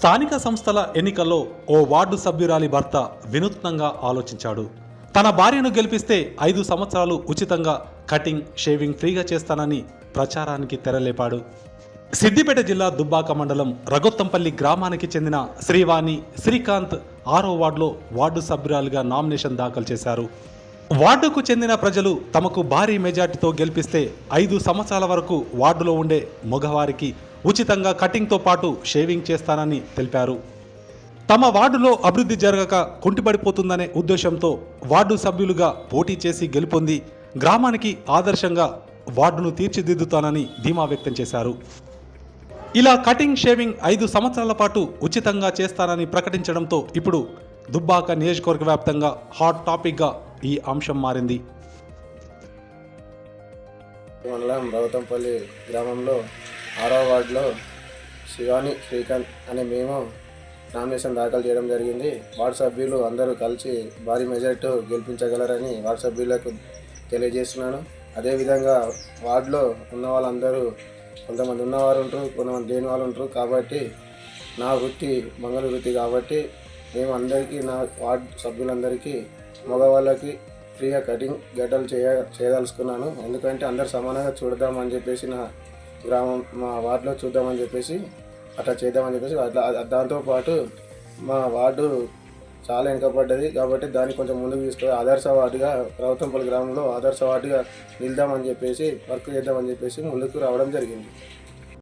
స్థానిక సంస్థల ఎన్నికల్లో ఓ వార్డు సభ్యురాలి భర్త వినూత్నంగా ఆలోచించాడు. తన భార్యను గెలిపిస్తే ఐదు సంవత్సరాలు ఉచితంగా కటింగ్ షేవింగ్ ఫ్రీగా చేస్తానని ప్రచారానికి తెరలేపాడు. సిద్దిపేట జిల్లా దుబ్బాక మండలం రగొత్తంపల్లి గ్రామానికి చెందిన శ్రీవాణి శ్రీకాంత్ ఆరో వార్డులో వార్డు సభ్యురాలిగా నామినేషన్ దాఖలు చేశారు. వార్డుకు చెందిన ప్రజలు తమకు భారీ మెజార్టీతో గెలిపిస్తే ఐదు సంవత్సరాల వరకు వార్డులో ఉండే మగవారికి ఉచితంగా కటింగ్తో పాటు షేవింగ్ చేస్తానని తెలిపారు. తమ వార్డులో అభివృద్ధి జరగక కుంటిపడిపోతుందనే ఉద్దేశంతో వార్డు సభ్యులుగా పోటీ చేసి గెలుపొంది గ్రామానికి ఆదర్శంగా వార్డును తీర్చిదిద్దుతానని ధీమా వ్యక్తం చేశారు. ఇలా కటింగ్ షేవింగ్ ఐదు సంవత్సరాల పాటు ఉచితంగా చేస్తానని ప్రకటించడంతో ఇప్పుడు దుబ్బాక నియోజకవర్గ వ్యాప్తంగా హాట్ టాపిక్గా ఈ అంశం మారింది. మండలం రౌతంపల్లి గ్రామంలో ఆరో వార్డులో శివాని శ్రీకాంత్ అనే మేము నామినేషన్ దాఖలు చేయడం జరిగింది. వార్డు సభ్యులు అందరూ కలిసి భారీ మెజార్టీ గెలిపించగలరని వార్డు సభ్యులకు తెలియజేస్తున్నాను. అదేవిధంగా వార్డులో ఉన్న వాళ్ళందరూ కొంతమంది ఉన్నవారు ఉంటారు కొంతమంది లేని వాళ్ళు ఉంటారు. కాబట్టి నా వృత్తి మంగళ వృత్తి కాబట్టి మేము అందరికీ నా వార్డు సభ్యులందరికీ మగవాళ్ళకి ఫ్రీగా కటింగ్ గడ్డలు చేయ చేయదలుచుకున్నాను. ఎందుకంటే అందరు సమానంగా చూడదామని చెప్పేసి నా గ్రామం మా వార్డులో చూద్దామని చెప్పేసి అట్లా చేద్దామని చెప్పేసి అట్లా దాంతోపాటు మా వార్డు చాలా వెనుకబడ్డది. కాబట్టి దాన్ని కొంచెం ముందుకు తీసుకొని ఆదర్శ వార్డుగా రౌతంపల్లి గ్రామంలో ఆదర్శ వార్డుగా నిలుదామని చెప్పేసి వర్క్ చేద్దామని చెప్పేసి ముందుకు రావడం జరిగింది.